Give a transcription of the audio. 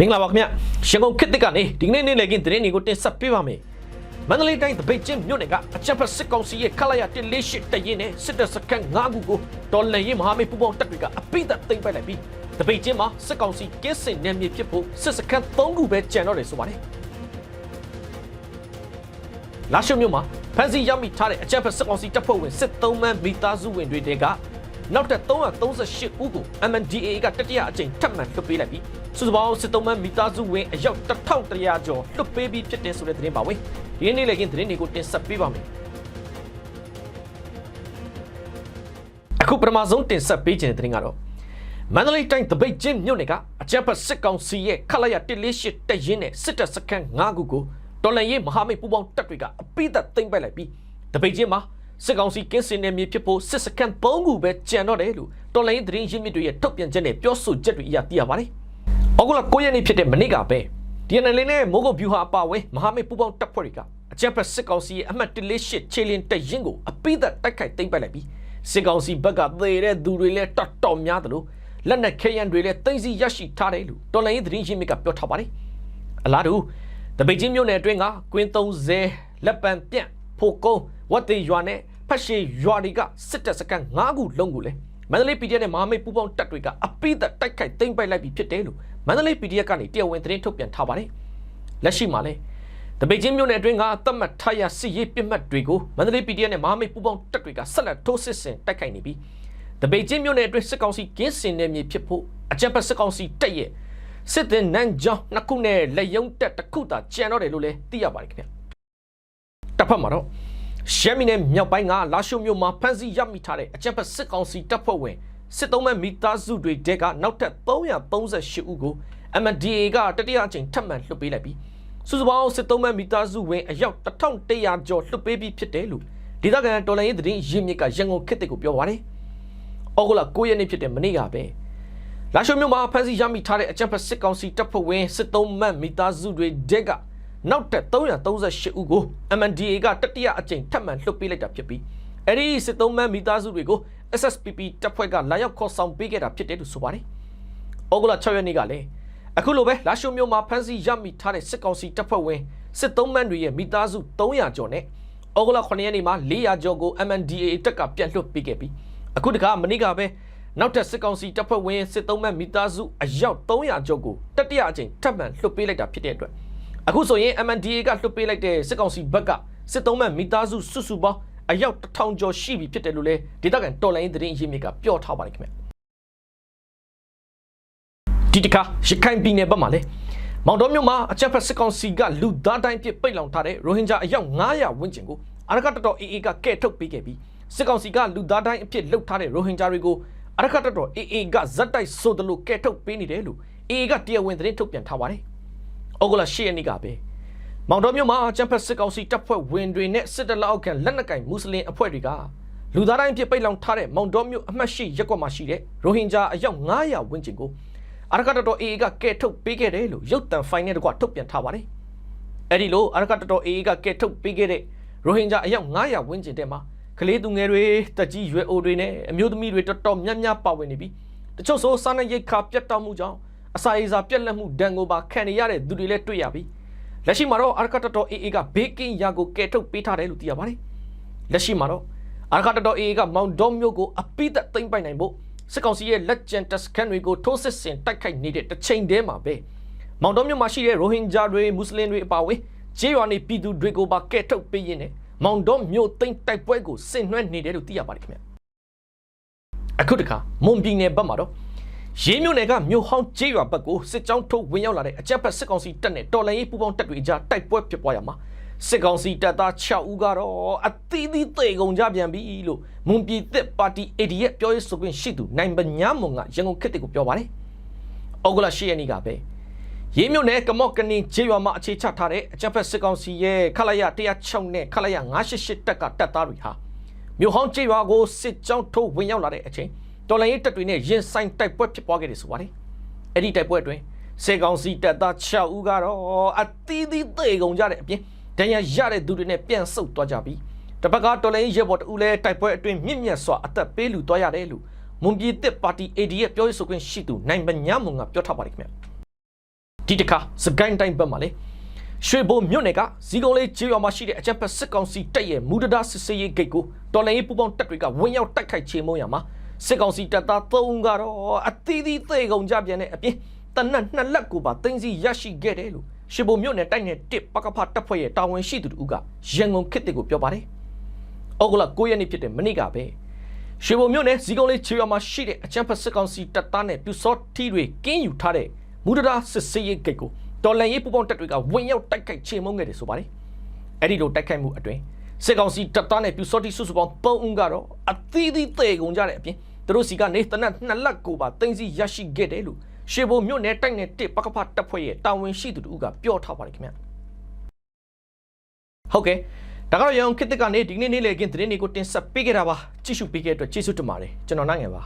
မင်္ဂလာပါခင်ဗျရန်ကုန်ခေတ်တစ်ကနေဒီကနေ့နေ့လည်ကင်းသတင်းတွေကိုတင်ဆက်ပေးပါမယ်မန္တလေးတိုင်းတပိတ်ချင်းမြို့နယ်ကအကြံဖက်စစ်ကောင်စီရဲ့ခလာရ148တရင်နဲ့စစ်တပ်စခန်း9ခုကိုတော်လှန်ရေးမဟာမိတ်ပူးပေါင်းတပ်တွေကအပိသက်သိမ်းပိုက်လိုက်ပြီးတပိတ်ချင်းမှာစစ်ကောင်စီကင်းစင်နယ်မြေဖြစ်ဖို့စစ်စခန်း3ခုပဲကျန်တော့တယ်ဆိုပါတယ်လာရှုံမြို့မှာဖန်စီရောက်မိထားတဲ့အကြံဖက်စစ်ကောင်စီတပ်ဖွဲ့ဝင်စစ်သုံးမန်းမိသားစုဝင်တွေတဲက နောက်ထပ်338ဦးကို MNDAA ကတတိယအကြိမ်ထပ်မံလွှတ်ပေးလိုက်ပြီးစုစုပေါင်းစစ်သုံးမန်းမိသားစုဝင်အယောက်1100ကျော်လွှတ်ပေးပြီးဖြစ်တဲ့ဆိုတဲ့သတင်းပါဝင်ဒီနေ့လည်းကင်းသတင်းတွေကိုတင်ဆက်ပေးပါမယ်အခုပထမဆုံးတင်ဆက်ပေးခြင်းတဲ့သတင်းကတော့မန္တလေးတိုင်းတပိတ်ချင်းမြို့နယ်ကအကြံဖက်စစ်ကောင်စီရဲ့ခလာရ148တက်ရင်နဲ့စစ်တပ်စခန်း9ခုကိုတော်လှန်ရေးမဟာမိတ်ပူးပေါင်းတပ်တွေကအပိသက်သိမ်းပိုက်လိုက်ပြီးတပိတ်ချင်းမှာ စစ်ကောင်စီကင်းစင်နယ်မြေဖြစ်ဖို့စစ်စခန်း3ခုပဲကျန်တော့တယ်လို့တော်လှန်ရေးသတင်းရင်းမြစ်တွေရဲ့ထုတ်ပြန်ချက်နဲ့ပြောဆိုချက်တွေအရသိရပါတယ်။ဩဂုတ်လ9ရက်နေ့ဖြစ်တဲ့မနေ့ကပဲ DNL နဲ့မိုးကုတ်ဗျူဟာအပါအဝင်မဟာမိတ်ပူးပေါင်းတပ်ဖွဲ့တွေကအကြံဖက်စစ်ကောင်စီရဲ့အမှတ်148ခြေလင်းတက်ရင်ကိုအပိသက်တိုက်ခိုက်သိမ်းပိုက်လိုက်ပြီးစစ်ကောင်စီဘက်ကသေတဲ့သူတွေလည်းတော်တော်များတယ်လို့လက်နက်ခဲယမ်းတွေလည်းသိမ်းဆည်းရရှိထားတယ်လို့တော်လှန်ရေးသတင်းရင်းမြစ်ကပြောထားပါတယ်။အလားတူတပိတ်ချင်းမြို့နယ်အတွင်းကကွင်း30လက်ပံပြန့်ဖိုကုန်း ဝတ်တေရွာနဲ့ဖက်ရှိရွာတွေကစစ်တပ်စခန်း9ခုလုံးကိုလည်းမန္တလေး PDF နဲ့မဟာမိတ်ပူးပေါင်းတပ်တွေကအပိသက်တိုက်ခိုက်သိမ်းပိုက်လိုက်ပြီးဖြစ်တယ်လို့မန္တလေး PDF ကနေတရားဝင်သတင်းထုတ်ပြန်ထားပါတယ်။လက်ရှိမှာလည်းတပိတ်ချင်းမြို့နယ်အတွင်းကသတ်မှတ်ထားရစစ်ရေးပြစ်မှတ်တွေကိုမန္တလေး PDF နဲ့မဟာမိတ်ပူးပေါင်းတပ်တွေကဆက်လက်ထိုးစစ်ဆင်တိုက်ခိုက်နေပြီးတပိတ်ချင်းမြို့နယ်အတွင်းစစ်ကောင်စီကင်းစင်နယ်မြေဖြစ်ဖို့အကြံဖက်စစ်ကောင်စီတပ်ရဲ့စစ်တင်နန်းကြောင်းနှစ်ခုနဲ့လက်ယုံတက်တစ်ခုသာကျန်တော့တယ်လို့လည်းသိရပါတယ်ခင်ဗျ။တစ်ဖက်မှာတော့ ရှမ်းပြည်နယ်မြောက်ပိုင်းကလာရှိုမြို့မှာဖမ်းဆီးရမိထားတဲ့အကြံဖက်စစ်ကောင်စီတပ်ဖွဲ့ဝင်စစ်သုံးမဲ့မိသားစုတွေတဲကနောက်ထပ်338ဦးကို MDA ကတတိယအကြိမ်ထပ်မံလွှတ်ပေးလိုက်ပြီးစုစုပေါင်းစစ်သုံးမဲ့မိသားစုဝင်အယောက်1100ကျော်လွှတ်ပေးပြီးဖြစ်တယ်လို့ဒေသခံတော်လှန်ရေးသတင်းရင်းမြစ်ကရန်ကုန်ခေတ်တစ်ကိုပြောပါတယ်။ဩဂုတ်လ9ရက်နေ့ဖြစ်တဲ့မနေ့ကပဲလာရှိုမြို့မှာဖမ်းဆီးရမိထားတဲ့အကြံဖက်စစ်ကောင်စီတပ်ဖွဲ့ဝင်စစ်သုံးမှတ်မိသားစုတွေတဲက နောက်ထပ်338ဦးကို MNDA ကတတိယအကြိမ်ထပ်မံလွှတ်ပေးလိုက်တာဖြစ်ပြီးအဲ့ဒီစစ်သုံးမှတ်မိသားစုတွေကို SSPP တပ်ဖွဲ့ကလာရောက်ခေါ်ဆောင်ပေးခဲ့တာဖြစ်တယ်လို့ဆိုပါတယ်။ဩဂုတ်လ6ရက်နေ့ကလည်းအခုလိုပဲလာရှိုမြို့မှာဖမ်းဆီးရမိထားတဲ့စစ်ကောင်စီတပ်ဖွဲ့ဝင်စစ်သုံးမှတ်တွေရဲ့မိသားစု300ကျော်နဲ့ဩဂုတ်လ9ရက်နေ့မှာ400ကျော်ကို MNDA တပ်ကပြန်လွှတ်ပေးခဲ့ပြီးအခုတခါမနေ့ကပဲနောက်ထပ်စစ်ကောင်စီတပ်ဖွဲ့ဝင်စစ်သုံးမှတ်မိသားစုအယောက်300ကျော်ကိုတတိယအကြိမ်ထပ်မံလွှတ်ပေးလိုက်တာဖြစ်တဲ့အတွက် အခုဆိုရင် MNDA ကလွှတ်ပေးလိုက်တဲ့စစ်ကောင်စီဘက်ကစစ်သုံးမှတ်မိသားစုစုစုပေါင်းအယောက်1000ကျော်ရှိပြီဖြစ်တယ်လို့လည်းဒေသခံတော်လိုင်းသတင်းရင်းမြစ်ကပြောထားပါတယ်ခင်ဗျဒီတခါရခိုင်ပြည်နယ်ဘက်မှာလည်းမောင်တော်မြို့မှာအကြမ်းဖက်စစ်ကောင်စီကလူသားတိုင်းပြစ်ပိတ်လောင်ထားတဲ့ရိုဟင်ဂျာအယောက်900ဝန်းကျင်ကိုအရကတတော် AA ကကဲ့ထုတ်ပေးခဲ့ပြီးစစ်ကောင်စီကလူသားတိုင်းအဖြစ်လှုပ်ထားတဲ့ရိုဟင်ဂျာတွေကိုအရကတတော် AA ကဇက်တိုက်ဆိုသလိုကဲ့ထုတ်ပေးနေတယ်လို့ AA ကတရားဝင်သတင်းထုတ်ပြန်ထားပါတယ်။ ဩဂုတ်လ10ရက်နေ့ကပဲမောင်တော်မြို့မှာကျန်းဖက်စစ်ကောင်စီတပ်ဖွဲ့ဝင်တွေနဲ့စစ်တပ်လက်အောက်ခံလက်နက်ကင်မွတ်စလင်အဖွဲ့တွေကလူသားတိုင်းဖြစ်ပိတ်လောင်ထားတဲ့မောင်တော်မြို့အမှတ်ရှိရက်ကွက်မှာရှိတဲ့ရိုဟင်ဂျာအယောက်900ဝန်းကျင်ကိုအရကတတော် AA ကကဲထုတ်ပေးခဲ့တယ်လို့ရုပ်တံဖိုင်နဲ့တကွထုတ်ပြန်ထားပါတယ်။အဲ့ဒီလိုအရကတတော် AA ကကဲထုတ်ပေးခဲ့တဲ့ရိုဟင်ဂျာအယောက်900ဝန်းကျင်တဲမှာကလေးသူငယ်တွေတက်ကြီးရွယ်အိုတွေနဲ့အမျိုးသမီးတွေတော်တော်များများပါဝင်နေပြီးတချို့ဆိုစားနပ်ရိက္ခာပြတ်တောက်မှုကြောင့် အစာရေစာပြက်လက်မှုဒဏ်ကိုပါခံနေရတဲ့သူတွေလည်းတွေ့ရပြီးလက်ရှိမှာတော့အာရကတတော် AA ကဘေးကင်းရာကိုကယ်ထုတ်ပေးထားတယ်လို့သိရပါတယ်။လက်ရှိမှာတော့အာရကတတော် AA ကမောင်ဒေါမျိုးကိုအပိသက်သိမ့်ပိုင်နိုင်ဖို့စစ်ကောင်စီရဲ့လက်ကျန်တပ်စခန်းတွေကိုထိုးစစ်ဆင်တိုက်ခိုက်နေတဲ့တစ်ချိန်တည်းမှာပဲမောင်ဒေါမျိုးမှာရှိတဲ့ရိုဟင်ဂျာတွေမွတ်စလင်တွေအပါအဝင်ဂျေးရွာနေပြည်သူတွေကိုပါကယ်ထုတ်ပေးရင်းနဲ့မောင်ဒေါမျိုးသိမ့်တိုက်ပွဲကိုဆင်နွှဲနေတယ်လို့သိရပါတယ်ခင်ဗျ။အခုတခါမွန်ပြည်နယ်ဘက်မှာတော့ ရေးမြို့နယ်ကမြို့ဟောင်းကျေးရွာဘက်ကိုစစ်ကြောင်းထုတ်ဝင်ရောက်လာတဲ့အကြက်ဖက်စစ်ကောင်စီတပ်နဲ့တော်လှန်ရေးပူးပေါင်းတပ်တွေကြားတိုက်ပွဲဖြစ်ပွားရမှာစစ်ကောင်စီတပ်သား6ဦးကတော့အသီးသီးသေကုန်ကြပြန်ပြီလို့မွန်ပြည်သစ်ပါတီ AD ရဲ့ပြောရေးဆိုခွင့်ရှိသူနိုင်ပညာမွန်ကရန်ကုန်ခေတ်တစ်ကိုပြောပါတယ်။ဩဂုတ်လ10ရက်နေ့ကပဲရေးမြို့နယ်ကမော့ကနင်းကျေးရွာမှာအခြေချထားတဲ့အကြက်ဖက်စစ်ကောင်စီရဲ့ခလာရ106နဲ့ခလာရ988တပ်ကတပ်သားတွေဟာမြို့ဟောင်းကျေးရွာကိုစစ်ကြောင်းထုတ်ဝင်ရောက်လာတဲ့အချိန် တော်လိုင်းရေးတပ်တွေနဲ့ရင်ဆိုင်တိုက်ပွဲဖြစ်ပွားခဲ့တယ်ဆိုပါတယ်။အဲ့ဒီတိုက်ပွဲအတွင်းစေကောင်စီတပ်သား6ဦးကတော့အသီးသီးသေကုန်ကြတဲ့အပြင်ဒဏ်ရာရတဲ့သူတွေနဲ့ပြန်ဆုတ်သွားကြပြီးတစ်ပတ်ကတော်လိုင်းရဲဘော်တဦးလဲတိုက်ပွဲအတွင်းမြင့်မြတ်စွာအသက်ပေးလူသွားရတယ်လို့မွန်ပြည်သစ်ပါတီ AD ရဲ့ပြောရေးဆိုခွင့်ရှိသူနိုင်ပညာမွန်ကပြောထားပါတယ်ခင်ဗျ။ဒီတစ်ခါစကိုင်းတိုင်းဘက်မှာလေရွှေဘိုမြို့နယ်ကဇီကုံလေးကျေးရွာမှာရှိတဲ့အကြမ်းဖက်စစ်ကောင်စီတပ်ရဲ့မူဒဒါစစ်စေးရေးဂိတ်ကိုတော်လှန်ရေးပူးပေါင်းတပ်တွေကဝင်ရောက်တိုက်ခိုက်ချေမှုန်းရမှာ စစ်ကောင်စီတပ်သား၃ဦးကတော့အသီးသီးသေကုန်ကြပြန်တဲ့အပြင်တနက်နှစ်လက်ကိုပါတင်းစီရရှိခဲ့တယ်လို့ရွှေဘိုမြို့နယ်တိုက်နယ်တစ်ပကဖတပ်ဖွဲ့ရဲ့တာဝန်ရှိသူတို့ကရန်ကုန်ခေတ်တစ်ကိုပြောပါတယ်။ဩဂုတ်လ9ရက်နေ့ဖြစ်တဲ့မနေ့ကပဲရွှေဘုံမြို့နယ်ဇီကုံလေးချေရွာမှာရှိတဲ့အချမ်းဖတ်စစ်ကောင်စီတပ်သားနဲ့ပြူစောထီတွေကင်းယူထားတဲ့မူဒရာစစ်စေးရေးဂိတ်ကိုတော်လန်ရေးပူပေါင်းတပ်တွေကဝင်ရောက်တိုက်ခိုက်ချေမှုန်းခဲ့တယ်ဆိုပါတယ်။အဲ့ဒီလိုတိုက်ခိုက်မှုအတွင်းစစ်ကောင်စီတပ်သားနဲ့ပြူစောထီစုစုပေါင်း3ဦးကတော့အသီးသီးသေကုန်ကြတဲ့အပြင် သူတို့စီကနေတနက်နှစ်လက်ကိုပါတင်စီရရှိခဲ့တယ်လို့ရွှေဘုံမြို့နယ်တိုက်နယ်တစ်ပကဖတပ်ဖွဲ့ရဲ့တာဝန်ရှိသူတို့ကပြောထားပါတယ်ခင်ဗျ။ဟုတ်ကဲ့ဒါကတော့ရအောင်ခေတ်သစ်ကနေဒီနေ့နေ့လေကင်းသတင်းတွေကိုတင်ဆက်ပေးခဲ့တာပါကြည့်ရှုပေးခဲ့တဲ့အတွက်ကျေးဇူးတင်ပါတယ်ကျွန်တော်နိုင်ငယ်ပါ